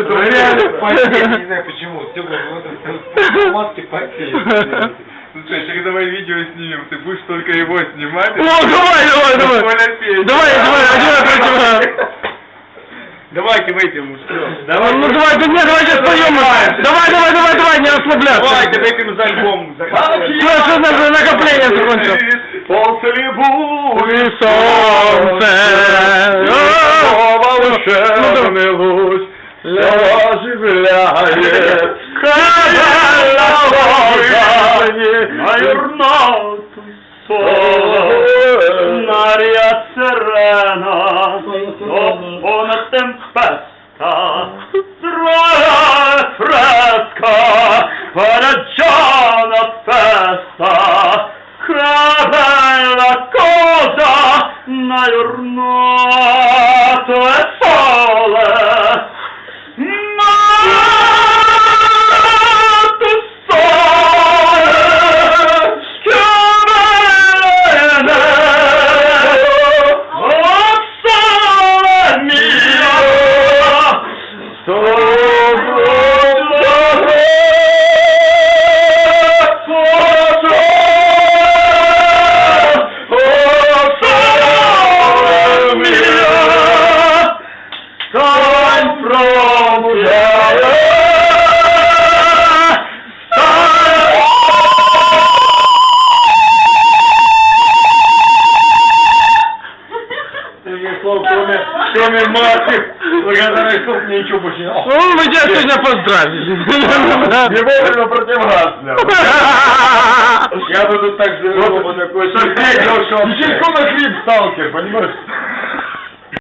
Что то реально потеет, я не знаю почему. Все это маски потеют. Слушай, еще давай видео снимем, ты будешь только его снимать. О, давай, давай, давай. Давай, давай, одевай противогаз. Давайте выпьем, что? Ну, ну давай, да нет, давайте споем. Давай, давай, давай, давай, не расслабляться. Давайте выпьем за альбом. Все, что на накопление закончилось. Поцелуй И солнце. волшебный луч оживляет На giornata sola, un'aria serena, dopo una tempesta, strana e fresca, era già una прислал, кроме темы благодаря чтоб мне ничего починал. Ну, мы тебя сегодня поздравили. Не вовремя против вас. Я бы тут так вот такой, что... Сергей, Сергей, на сталкер, понимаешь?